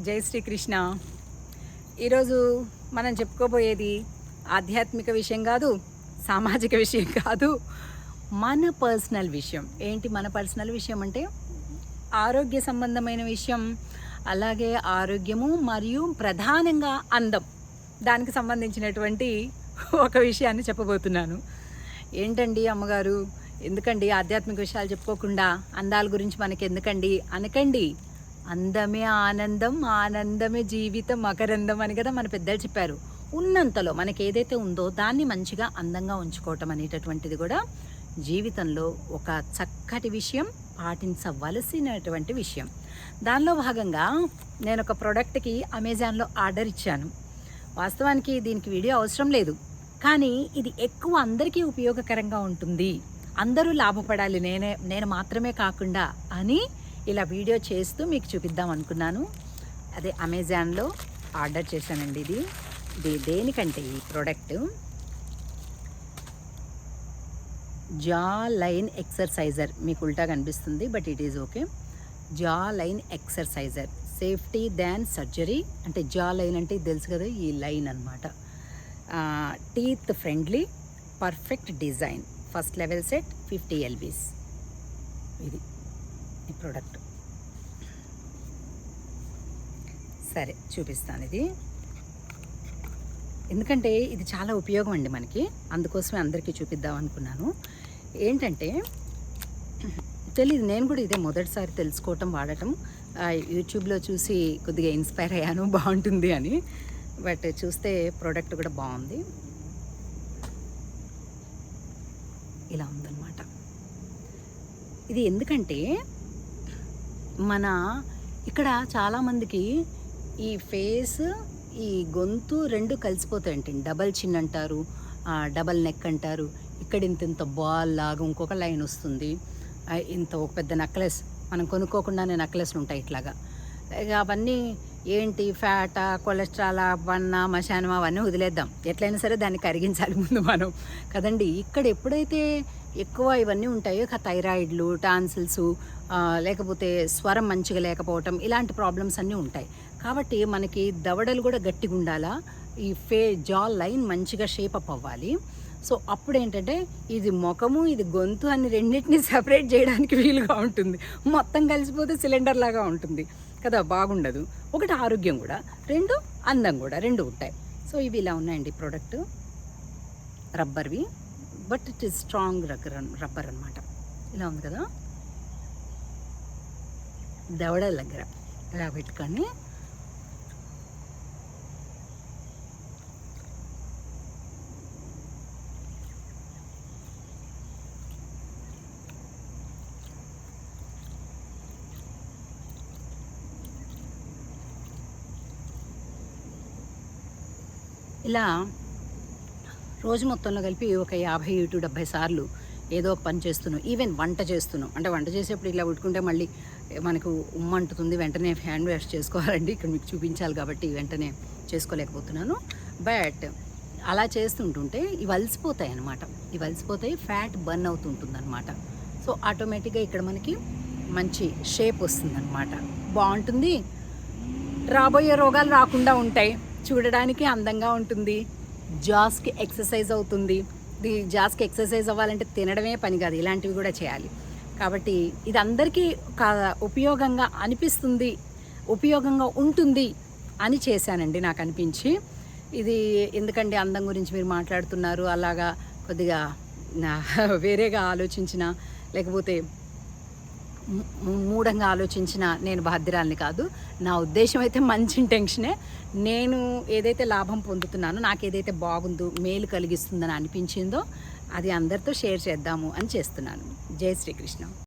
జై శ్రీకృష్ణ. ఈరోజు మనం చెప్పుకోబోయేది ఆధ్యాత్మిక విషయం కాదు సామాజిక విషయం కాదు మన పర్సనల్ విషయం. ఏంటి మన పర్సనల్ విషయం అంటే? ఆరోగ్య సంబంధమైన విషయం అలాగే ఆరోగ్యము మరియు ప్రధానంగా అందం. దానికి సంబంధించినటువంటి ఒక విషయాన్ని చెప్పబోతున్నాను. ఏంటండి అమ్మగారు? ఎందుకండి ఆధ్యాత్మిక విషయాలు చెప్పుకోకుండా అందాల గురించి మనకి ఎందుకండి అనకండి. అందమే ఆనందం ఆనందమే జీవితం మకరందం అని కదా మన పెద్దలు చెప్పారు. ఉన్నంతలో మనకి ఏదైతే ఉందో దాన్ని మంచిగా అందంగా ఉంచుకోవటం అనేటటువంటిది కూడా జీవితంలో ఒక చక్కటి విషయం పాటించవలసినటువంటి విషయం. దానిలో భాగంగా నేను ఒక ప్రోడక్ట్కి అమెజాన్లో ఆర్డర్ ఇచ్చాను. వాస్తవానికి దీనికి వీడియో అవసరం లేదు. కానీ ఇది ఎక్కువ అందరికీ ఉపయోగకరంగా ఉంటుంది. అందరూ లాభపడాలి నేనే నేను మాత్రమే కాకుండా అని ఇలా వీడియో చేస్తూ మీకు చూపిద్దాం అనుకున్నాను. అదే అమెజాన్లో ఆర్డర్ చేశానండి ఇది. ఇది దేనికంటే ఈ ప్రోడక్ట్? జా లైన్ ఎక్సర్సైజర్. మీకు ఉల్టా కనిపిస్తుంది but it is okay. Jaw line exerciser. Safety than surgery. అంటే జా లైన్ అంటే తెలుసు కదా ఈ లైన్ అనమాట teeth friendly perfect design. First level set fifty lbs. ఇది ఈ ప్రోడక్ట్. సరే చూపిస్తాను ఇది. ఎందుకంటే ఇది చాలా ఉపయోగం అండి మనకి. అందుకోసమే అందరికీ చూపిద్దాం అనుకున్నాను. ఏంటంటే తెలియదు నేను కూడా ఇదే మొదటిసారి తెలుసుకోవటం వాడటం యూట్యూబ్లో చూసి కొద్దిగా ఇన్స్పైర్ అయ్యాను బాగుంటుంది అని. బట్ చూస్తే ప్రోడక్ట్ కూడా బాగుంది. ఇలా ఉందన్నమాట. ఇది ఎందుకంటే మన ఇక్కడ చాలామందికి ఈ ఫేస్ ఈ గొంతు రెండు కలిసిపోతాయండి డబల్ చిన్ అంటారు డబల్ నెక్ అంటారు. ఇక్కడ ఇంత ఇంత బాల్ లాగా ఇంకొక లైన్ వస్తుంది. ఇంత ఒక పెద్ద నెక్లెస్. మనం కొనుక్కోకుండానే నెక్లెస్లు ఉంటాయి ఇట్లాగా. అవన్నీ ఏంటి? ఫ్యాటా కొలెస్ట్రాల్ వన్న మశానం అవన్నీ వదిలేద్దాం. ఎట్లయినా సరే దాన్ని కరిగించాలి ముందు మనం. కదండి ఇక్కడ ఎప్పుడైతే ఎక్కువ ఇవన్నీ ఉంటాయో థైరాయిడ్లు టాన్సిల్స్ లేకపోతే స్వరం మంచిగా లేకపోవటం ఇలాంటి ప్రాబ్లమ్స్ అన్నీ ఉంటాయి. కాబట్టి మనకి దవడలు కూడా గట్టిగా ఉండాలా? ఈ ఫే జా లైన్ మంచిగా షేప్ అప్ అవ్వాలి. సో అప్పుడు ఏంటంటే ఇది ముఖము ఇది గొంతు అని రెండింటిని సెపరేట్ చేయడానికి వీలుగా ఉంటుంది. మొత్తం కలిసిపోతే సిలిండర్ లాగా ఉంటుంది. కదా బాగుండదు. ఒకటి ఆరోగ్యం కూడా. రెండు అందం కూడా. రెండు ఉంటాయి. సో ఇవి ఇలా ఉన్నాయండి product రబ్బర్వి. But it is strong rubber rubber అనమాట ఇలా ఉంది కదా? దవడల దగ్గర ఇలా పెట్టుకొని ఇలా రోజు మొత్తంలో కలిపి ఒక యాభై టు డెబ్భై సార్లు ఏదో ఒక పని చేస్తున్నాం ఈవెన్ వంట చేస్తున్నాం. అంటే వంట చేసేప్పుడు ఇలా ఉట్టుకుంటే మళ్ళీ మనకు ఉమ్మంటుతుంది వెంటనే హ్యాండ్ వాష్ చేసుకోవాలండి. ఇక్కడ మీకు చూపించాలి కాబట్టి వెంటనే చేసుకోలేకపోతున్నాను. బట్ అలా చేస్తుంటుంటే ఇవి అలసిపోతాయి అనమాట ఇవి అలసిపోతాయి ఫ్యాట్ బర్న్ అవుతుంటుంది అనమాట సో ఆటోమేటిక్గా ఇక్కడ మనకి మంచి షేప్ వస్తుందన్నమాట. బాగుంటుంది. రాబోయే రోగాలు రాకుండా ఉంటాయి. చూడడానికి అందంగా ఉంటుంది. జాస్కి ఎక్సర్సైజ్ అవుతుంది. ఇది జాస్కి ఎక్సర్సైజ్ అవ్వాలంటే తినడమే పని కాదు ఇలాంటివి కూడా చేయాలి. కాబట్టి ఇది అందరికీ ఒక ఉపయోగంగా అనిపిస్తుంది ఉపయోగంగా ఉంటుంది అని చేశానండి నాకు అనిపించి. ఇది ఎందుకండి అందం గురించి మీరు మాట్లాడుతున్నారు? అలాగా కొద్దిగా నా- వేరేగా ఆలోచించిన లేకపోతే మూఢంగా ఆలోచించిన నేను బాధ్యురాల్ని కాదు. నా ఉద్దేశం అయితే మంచి ఇంటెన్షనే నేను ఏదైతే లాభం పొందుతున్నానో నాకు ఏదైతే బాగుందో మేలు కలిగిస్తుందని అనిపించిందో అది అందరితో షేర్ చేద్దాము అని చేస్తున్నాను. జై శ్రీకృష్ణ.